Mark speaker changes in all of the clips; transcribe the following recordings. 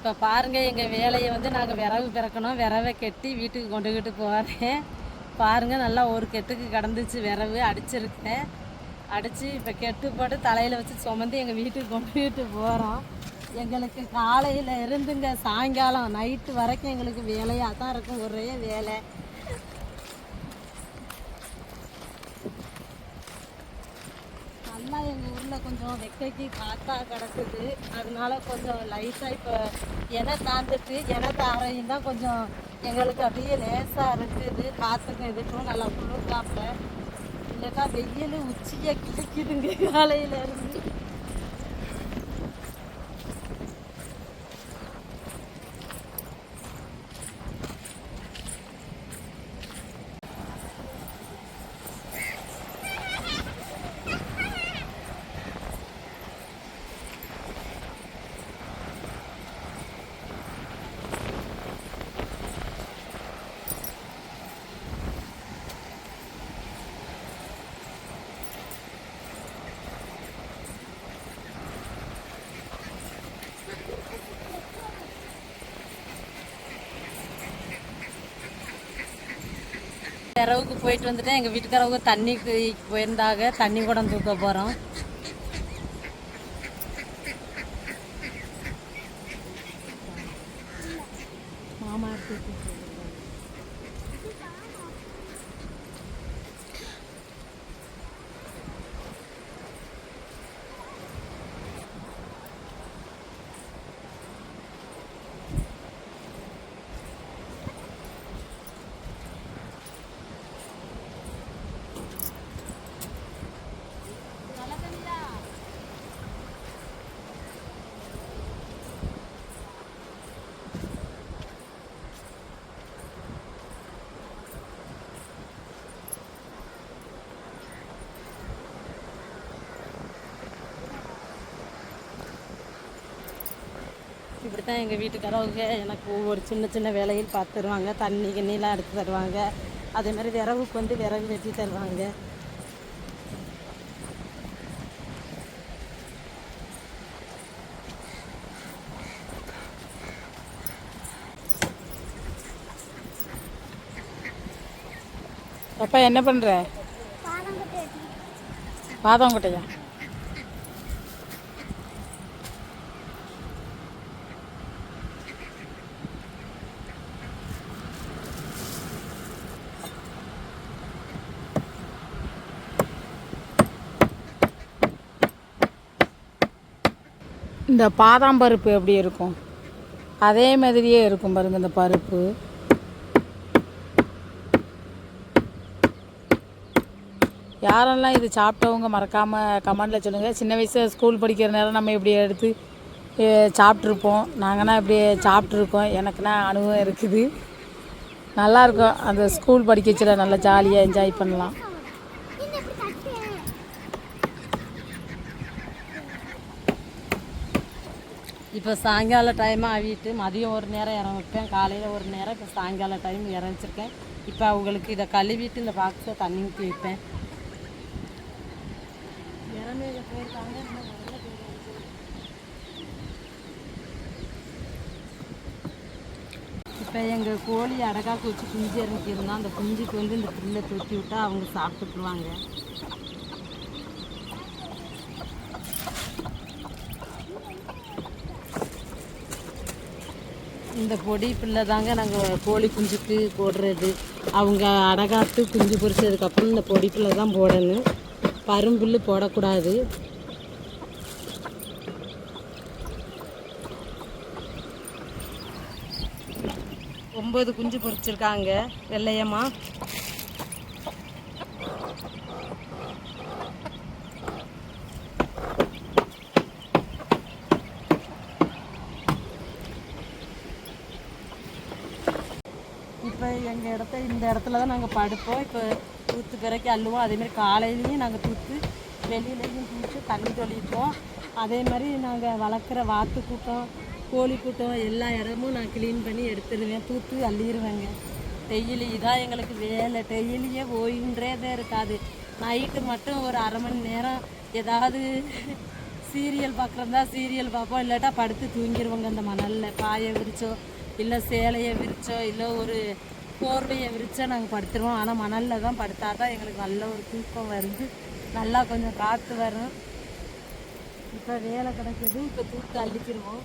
Speaker 1: இப்போ பாருங்கள் எங்கள் வேலையை வந்து நாங்கள் விரவு பிறக்கணும். விரவை கெட்டி வீட்டுக்கு கொண்டுக்கிட்டு போகிறேன் பாருங்கள் நல்லா ஒரு கெட்டுக்கு கடந்துச்சு விரவு அடிச்சிருக்கேன் அடித்து இப்போ கெட்டு போட்டு தலையில் வச்சு சுமந்து எங்கள் வீட்டுக்கு கொண்டுக்கிட்டு போகிறோம் எங்களுக்கு காலையில் இருந்துங்க சாயங்காலம் நைட்டு வரைக்கும் எங்களுக்கு வேலையாக தான் இருக்கும் ஒரே வேலை நல்லா எங்கள் ஊரில் கொஞ்சம் காத்தா கிடக்குது. அதனால கொஞ்சம் லைட்டாக இப்போ என தாந்துட்டு என தாரையும் தான் கொஞ்சம் எங்களுக்கு அப்படியே லேசாக இருக்குது. காற்றுக்கும் இதுக்கும் நல்லா குளிர்காப்ப இல்லைக்கா வெயில் உச்சியை கிழிக்குதுங்க காலையில இருந்து. இரவுக்கு போயிட்டு வந்துட்டு எங்கள் வீட்டுக்காரவங்க தண்ணிக்கு போயிருந்தாங்க. தண்ணி குடம் தூக்க போகிறோம் மாமா எடுத்து இப்படி தான் எங்கள் வீட்டுக்காரவங்க எனக்கு ஒவ்வொரு சின்ன சின்ன வேலையில் பார்த்து தருவாங்க. தண்ணி கிண்ணிலாம் எடுத்து தருவாங்க. அதே மாதிரி விறகுக்கு வந்து விறகு வெட்டி தருவாங்க.
Speaker 2: அப்பா என்ன பண்ணுற பாதம் கொட்டையா? இந்த பாதாம் பருப்பு எப்படி இருக்கும்? அதே மாதிரியே இருக்கும் பாருங்க இந்த பருப்பு. யாரெல்லாம் இது சாப்பிட்டவங்க மறக்காமல் கமெண்டில் சொல்லுங்கள் சின்ன வயசில் ஸ்கூல் படிக்கிற நேரம் நம்ம இப்படி எடுத்து சாப்பிட்ருப்போம் நாங்கள்னா இப்படி சாப்பிட்ருக்கோம் எனக்குன்னா அனுபவம் இருக்குது. நல்லாயிருக்கும் அந்த ஸ்கூல் படிக்கச்சில நல்லா ஜாலியாக என்ஜாய் பண்ணலாம்.
Speaker 1: இப்போ சாயங்கால டைம் ஆகிட்டு மதியம் ஒரு நேரம் இறம் வைப்பேன் காலையில் ஒரு நேரம் இப்போ சாயங்கால டைம் இறம் இப்போ அவங்களுக்கு இதை கழுவிட்டு இந்த பாக்ஸில் தண்ணி ஊற்றி வைப்பேன். இப்போ எங்கள் கோழி அடகா குச்சி குஞ்சு இறங்கியிருந்தோம் அந்த குஞ்சுக்கு வந்து இந்த புல்லை தொட்டி விட்டா அவங்க சாப்பிட்டுக்குவாங்க இந்த பொடி பிள்ளை தாங்க நாங்கள் கோழி குஞ்சுக்கு போடுறது. அவங்க அடகாத்து குஞ்சு பொறிச்சதுக்கப்புறம் இந்த பொடி பிள்ளை தான் போடணும். பரும்புல் போடக்கூடாது. ஒம்பது குஞ்சு பொறிச்சிருக்காங்க வெள்ளையம்மா இப்போ எங்கள் இந்த இடத்துல தான் நாங்கள் படுப்போம். இப்போ தூத்து பிறக்கி அள்ளுவோம். அதேமாதிரி காலையிலையும் நாங்கள் தூத்து வெளியிலையும் தூத்து தண்ணி தொழிப்போம் அதே மாதிரி நாங்கள் வளர்க்குற வாத்து கூட்டம் கோழி கூட்டம் எல்லா இடமும் நான் க்ளீன் பண்ணி எடுத்துடுவேன். தூத்து அள்ளிடுவேங்க. டெய்லி இதான் எங்களுக்கு வேலை. டெய்லியே ஓய்வுன்றதே இருக்காது. நைட்டு மட்டும் ஒரு அரை மணி நேரம் ஏதாவது சீரியல் பார்க்குறதா சீரியல் பார்ப்போம். இல்லாட்டா படுத்து தூங்கிடுவோங்க அந்த மணலில். பாயை விரிச்சோ இல்லை சேலையை விரிச்சோ இல்லை ஒரு போர்வையை விரிச்சோ நாங்கள் படுத்துருவோம். ஆனால் மணலில் தான் படுத்தா தான் எங்களுக்கு நல்ல ஒரு தூக்கம் வருது. நல்லா கொஞ்சம் காற்று வரும். இப்போ வேலை கிடைக்கிது. இப்போ தூத்து அள்ளிக்கிடுவோம்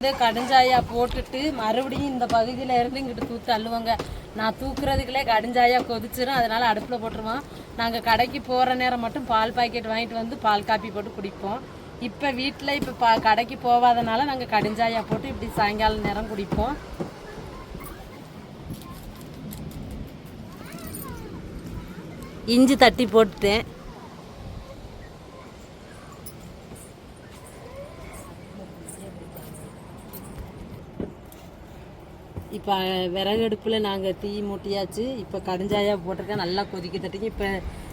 Speaker 1: இது கடுஞ்சாயா போட்டுட்டு மறுபடியும் இந்த பகுதியில் இருந்து இங்கிட்டு தூத்து அள்ளுவாங்க நான் தூக்குறதுக்குள்ளே கடுஞ்சாயா கொதிச்சிடும் அதனால அடுப்பில் போட்டுருவான் நாங்கள் கடைக்கு போகிற நேரம் மட்டும் பால் பாக்கெட் வாங்கிட்டு வந்து பால் காப்பி போட்டு குடிப்போம். இப்போ வீட்டில் இப்போ பா கடைக்கு போகாதனால நாங்கள் கடிஞ்சாயா போட்டு இப்படி சாயங்கால நேரம் குடிப்போம். இஞ்சி தட்டி போட்டுட்டேன். இப்போ விறகு அடுப்பில் நாங்கள் தீ மூட்டியாச்சு. இப்போ கடுஞ்சாயா போட்டிருக்கேன் நல்லா கொதிக்க தட்டிங்க இப்போ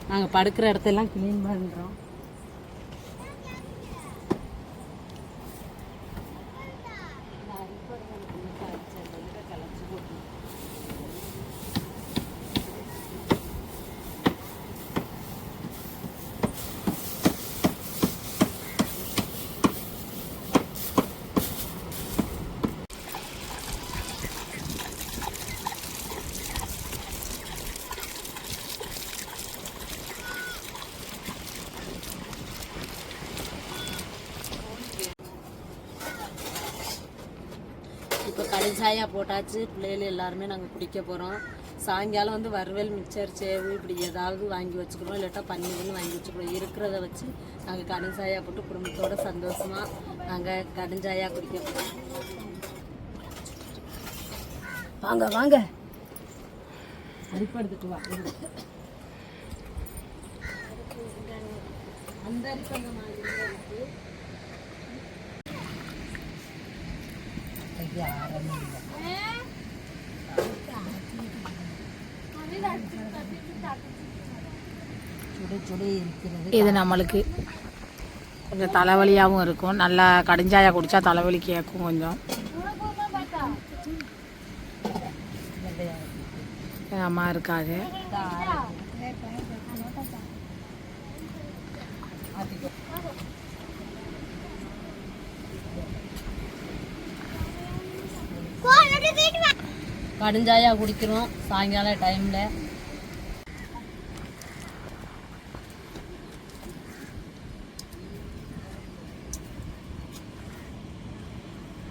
Speaker 1: நாங்கள் படுக்கிற இடத்தெல்லாம் க்ளீன் பண்ணுறோம் சாயா போட்டாச்சு பிள்ளைகள் எல்லாருமே நாங்கள் குடிக்க போகிறோம் சாயங்காலம் வந்து வறுவல் மிச்சர் சேவு இப்படி ஏதாவது வாங்கி வச்சுக்கிறோம் இல்லாட்டா பன்னீர்னு வாங்கி வச்சுக்கிறோம் இருக்கிறத வச்சு நாங்கள் கடுஞ்சாயா போட்டு குடும்பத்தோட சந்தோஷமாக நாங்கள் கடுஞ்சாயா குடிக்க போகிறோம் வாங்க வாங்க. அரிப்படுத்துட்டு வா அந்த அரிப்பு அந்த மாதிரி தான் இருக்கு ஐயா, ஆரம்பம் இல்லை. சுட சுட இருக்கிறது
Speaker 2: இது நம்மளுக்கு கொஞ்சம் தலைவலியாகவும் இருக்கும். நல்லா கடிஞ்சாயா குடித்தா தலைவலி கேட்கும் கொஞ்சம். அம்மா இருக்காங்க.
Speaker 1: கடுஞ்சாயா குடிக்கிறோம் சாயங்கால டைமில்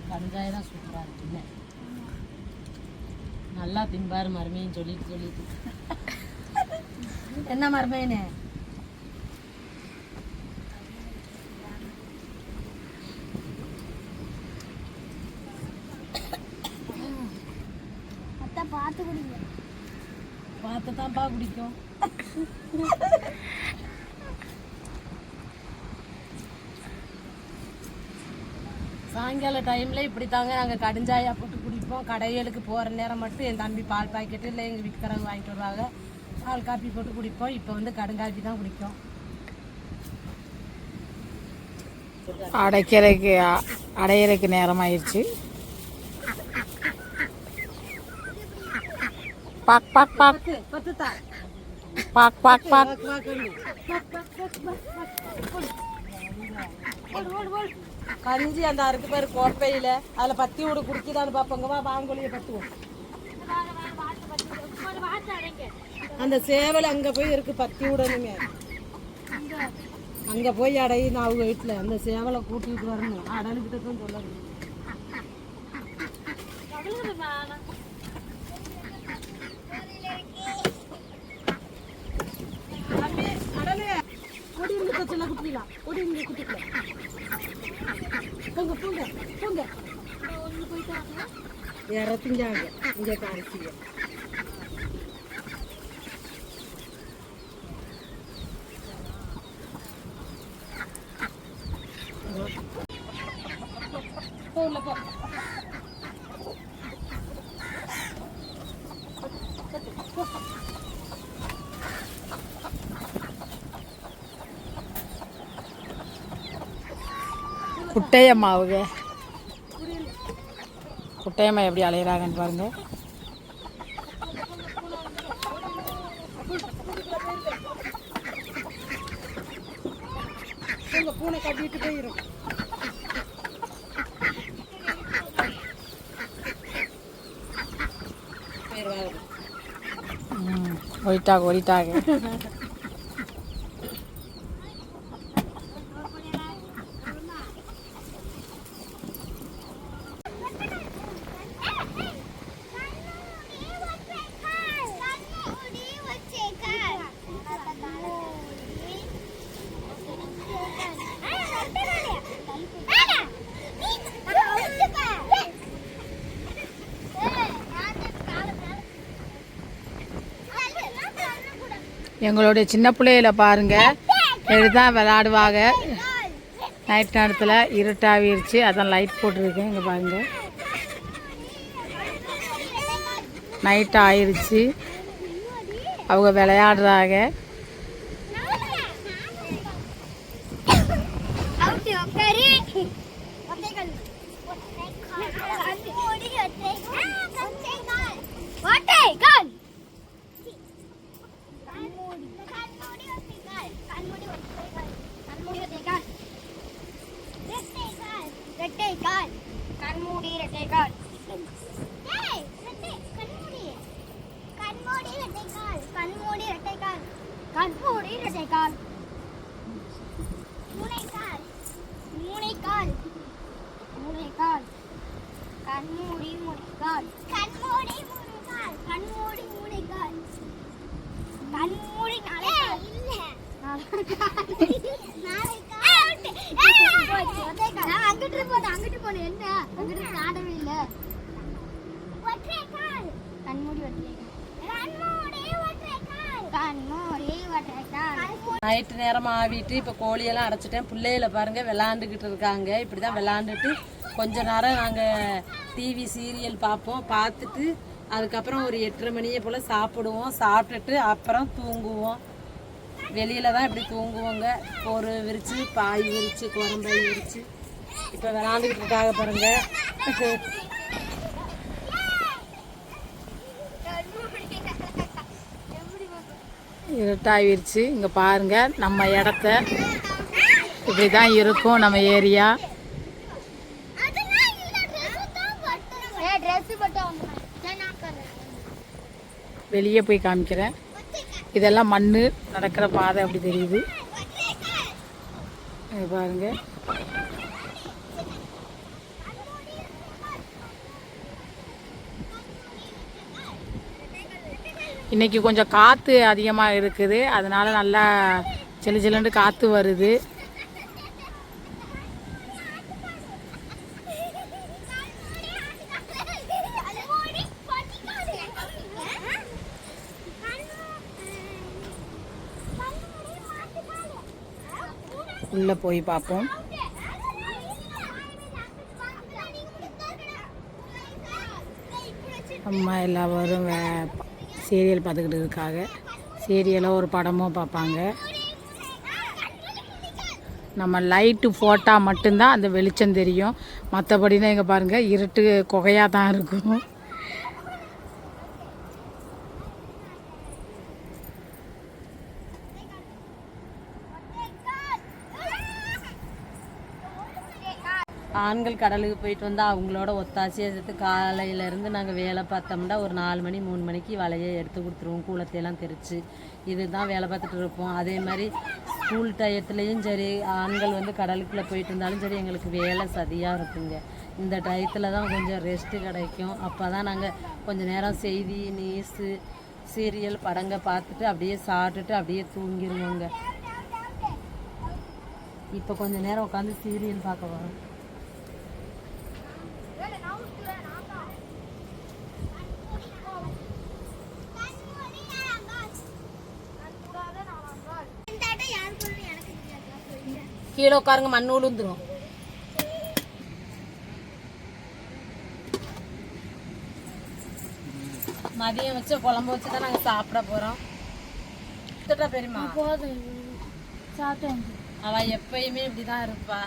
Speaker 1: கடுஞ்சாயா தான் சூப்பராக இருக்குங்க நல்லா திம்பாரு மருமையும் சொல்லிட்டு சொல்லிட்டு. என்ன மருமையனே பார்த்து தான்ப்பா குடிக்கும். சாயங்கால டைமில் இப்படி தாங்க நாங்கள் கடுஞ்சாயா போட்டு குடிப்போம். கடைகளுக்கு போகிற நேரம் மட்டும் என் தம்பி பால் பாக்கெட்டு இல்லை எங்கள் வீட்டுக்காரங்க வாங்கிட்டு வருவாங்க. பால் காப்பி போட்டு குடிப்போம். இப்போ வந்து கடுங்காப்பி தான் குடிக்கும்.
Speaker 2: அடைக்கிறதுக்கு அடையிறதுக்கு நேரம் ஆயிடுச்சு. பாக் பாக் பாக்
Speaker 1: பத்து பத்து தான்
Speaker 2: பாக் பாக் பாக்
Speaker 1: கஞ்சி அந்த அறுக்கு பேர் கோப்பையில் அதில் பத்தி விடு குடிக்குதான்னு பார்ப்போங்க வா வாங்கொழிய பத்துவோம் அந்த சேவல் அங்கே போய் இருக்கு பத்தி விடணுங்க அங்கே போய் அடையின்னு அவங்க வீட்டில் அந்த சேவலை கூட்டிகிட்டு வரணும் அடலுக்கிட்ட தான் சொல்லணும் தம்பி, அடலு, இருந்து கொச்சுல குட்டிலாம் ஓடி இருந்து குட்டிக்கலாம் போங்க போங்க போங்க. இறத்திஞ்சாங்க இங்கே காணிச்சிங்க போ உள்ள போ
Speaker 2: குட்டையம்மாவுங்க
Speaker 3: குட்டையம்மா எப்படி அலையிறாங்கன்னு பாருங்க.
Speaker 1: பூனை கட்டிட்டு போயிடும்
Speaker 3: ம், ஒயிட்டாக. எங்களுடைய சின்ன பிள்ளையில பாருங்கள் இதுதான் விளாடுவாங்க. நைட் நேரத்தில் இருட்டாவிருச்சு அதான் லைட் போட்டிருக்கேன் இங்கே பாருங்க. நைட் ஆயிடுச்சு அவங்க விளையாடுறாங்க.
Speaker 4: கண்மூடி ரெட்டைக்கால் கண்மூடி. கண்மூடி ரெட்டைக்கால் கண்மூடி ரெட்டைக்கால் கண்மூடி ரெட்டைக்கால் மூளைக்கால். மூளைக்கால். மூளைக்கால். கண்மூடி மூளைக்கால். கண்மூடி மூளைக்கால். கண்மூடி மூளைக்கால். கண்மூடி நாளைக்கால். இல்ல நான் அங்கிட்டு போனேன் என்ன? அங்கிட்டு நாடவே இல்ல. கண்மூடி
Speaker 1: நைட்டு நேரமாக ஆவிட்டு இப்போ கோழியெல்லாம் அடைச்சிட்டேன். பிள்ளைகளை பாருங்கள் விளாண்டுக்கிட்டு இருக்காங்க. இப்படி தான் விளாண்டுட்டு கொஞ்ச நேரம் நாங்கள் டிவி சீரியல் பார்ப்போம். பார்த்துட்டு அதுக்கப்புறம் ஒரு எட்டரை மணியை போல் சாப்பிடுவோம். சாப்பிட்டுட்டு அப்புறம் தூங்குவோம். வெளியில தான் இப்படி தூங்குவோங்க. ஒரு விரிச்சு பாய் விரிச்சு குரம்பை விரிச்சு. இப்போ விளாண்டுக்கிட்டு இருக்காங்க பாருங்க.
Speaker 3: இருட்டாகிருச்சு இங்கே பாருங்க நம்ம இடத்த. இப்படி தான் இருக்கும் நம்ம ஏரியா. வெளியே போய் காமிக்கிறேன். இதெல்லாம் மண் நடக்கிற பாதை அப்படி தெரியுது. இங்க இன்றைக்கி இன்னைக்கு கொஞ்சம் காற்று அதிகமாக இருக்குது. அதனால் நல்லா சிலு சிலுன்னு காற்று வருது. உள்ளே போய் பார்ப்போம் அம்மா எல்லாரும் வே சீரியல் பார்த்துக்கிட்டு இருக்காங்க சீரியலோ ஒரு படமோ பார்ப்பாங்க. நம்ம லைட்டு போட்டால் மட்டும்தான் அந்த வெளிச்சம் தெரியும். மற்றபடினா இங்கே பாருங்கள் இருட்டு குகையாக தான் இருக்கும்.
Speaker 1: ஆண்கள் கடலுக்கு போயிட்டு வந்தால் அவங்களோட ஒத்தாசையாக எடுத்து காலையிலேருந்து நாங்கள் வேலை பார்த்தோம்னா ஒரு நாலு மணி மூணு மணிக்கு வலையை எடுத்து கொடுத்துருவோம். கூலத்தையெல்லாம் தெரித்து இதுதான் வேலை பார்த்துட்டு இருப்போம். அதே மாதிரி ஸ்கூல் டயத்துலேயும் சரி ஆண்கள் வந்து கடலுக்குள்ளே போயிட்டு இருந்தாலும் சரி எங்களுக்கு வேலை சதியாக இருக்குங்க. இந்த டயத்தில் தான் கொஞ்சம் ரெஸ்ட்டு கிடைக்கும். அப்போ தான் நாங்கள் கொஞ்சம் நேரம் செய்தி நியூஸு சீரியல் படங்க பார்த்துட்டு அப்படியே சாப்பிட்டுட்டு அப்படியே தூங்கிடுவோங்க இப்போ கொஞ்ச நேரம் உட்காந்து சீரியல் பார்க்க வரோம் கீழே உட்காருங்க மண் விழுந்துரும் மதியம் வச்ச குழம்பு வச்சு தான் நாங்கள் சாப்பிட போகிறோம் திட்டா பெரியமா
Speaker 4: போதும். சாப்பிட்டேன்.
Speaker 1: அவ எப்பயுமே இப்படி தான் இருப்பா.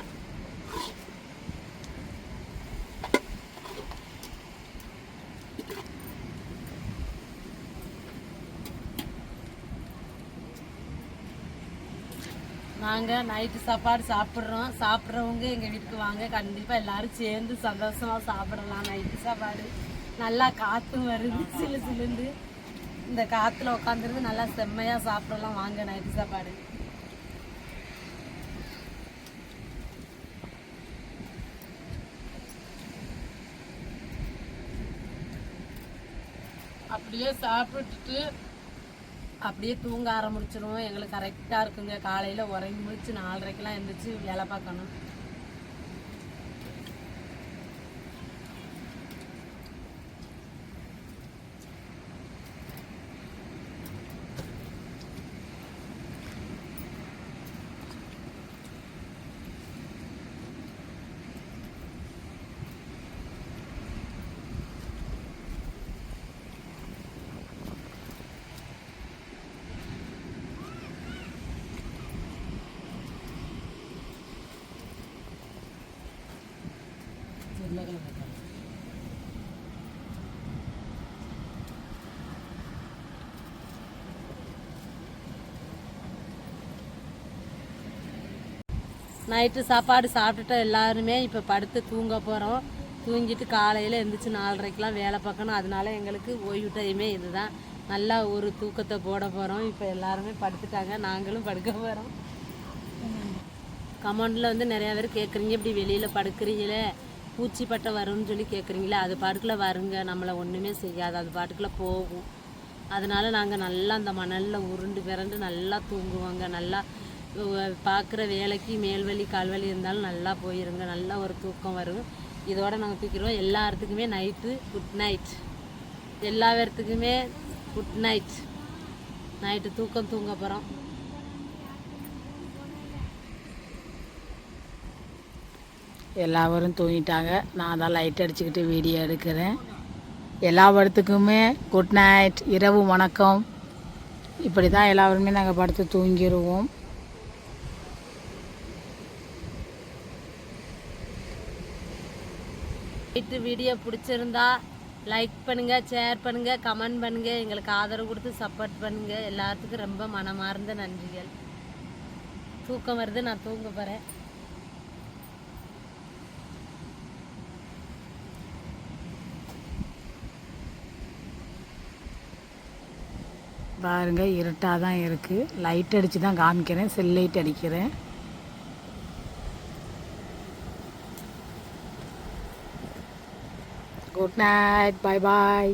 Speaker 1: நாங்கள் நைட்டு சாப்பாடு சாப்பிட்றோம். சாப்பிட்றவங்க எங்கள் வீட்டுக்கு வாங்க கண்டிப்பாக எல்லாரும் சேர்ந்து சந்தோஷமாக சாப்பிடலாம். நைட்டு சாப்பாடு நல்லா காற்றும் வருது. சிலு சிலுந்து. இந்த காற்றுல உட்காந்துருந்து நல்லா செம்மையாக சாப்பிடலாம். வாங்க நைட்டு சாப்பாடு. அப்படியே சாப்பிட்டுட்டு அப்படியே தூங்க ஆரம்பிச்சிருவோம். எங்களுக்கு கரெக்டாக இருக்குங்க. காலையில் உறங்கி முடிச்சு நாலரைக்கெலாம் எழுந்திரிச்சு வேலை பார்க்கணும். நைட்டு சாப்பாடு சாப்பிட்டுட்டு எல்லாருமே இப்போ படுத்து தூங்க போகிறோம் தூங்கிட்டு காலையில் எழுந்திரிச்சு நாலரைக்கெலாம் வேலை பார்க்கணும். அதனால எங்களுக்கு ஓய்வு டைமே இதுதான். நல்லா ஒரு தூக்கத்தை போட போகிறோம் இப்போ எல்லாருமே படுத்துட்டாங்க. நாங்களும் படுக்க போகிறோம் கமெண்டில் வந்து நிறையா பேர் கேட்குறீங்க இப்படி வெளியில் படுக்கிறீங்களே. பூச்சி பட்டை வரும்னு சொல்லி கேட்குறீங்களே அது பாட்டுக்குள்ள வருங்க நம்மளை ஒன்றுமே செய்யாது அது பாட்டுக்குள்ள போகும். அதனால் நாங்கள் நல்லா அந்த மணலில் உருண்டு பிறண்டு நல்லா தூங்குவோங்க. நல்லா பார்க்குற வேலைக்கு மேல்வழி கால்வழி இருந்தாலும் நல்லா போயிருங்க. நல்லா ஒரு தூக்கம் வரும். இதோட நாங்கள் தூக்கிடுவோம். எல்லாத்துக்குமே நைட்டு குட் நைட் எல்லா பேர்த்துக்குமே குட் நைட் நைட்டு தூக்கம் தூங்க போகிறோம்
Speaker 2: எல்லாரும் தூங்கிட்டாங்க. நான் தான் லைட் அடிச்சுக்கிட்டு வீடியோ எடுக்கிறேன். எல்லா படத்துக்குமே குட் நைட் இரவு வணக்கம். இப்படி தான் எல்லாருமே நாங்கள் படுத்து தூங்கிடுவோம்
Speaker 1: நைட்டு வீடியோ பிடிச்சிருந்தா லைக் பண்ணுங்கள் ஷேர் பண்ணுங்கள் கமெண்ட் பண்ணுங்கள் எங்களுக்கு ஆதரவு கொடுத்து சப்போர்ட் பண்ணுங்கள் எல்லாத்துக்கும் ரொம்ப மனமார்ந்த நன்றிகள். தூக்கம் வருது நான் தூங்க போகிறேன்
Speaker 2: பாருங்க இருட்டாக தான் இருக்குது லைட் அடித்து தான் காமிக்கிறேன். செல் லைட் அடிக்கிறேன். Good night bye bye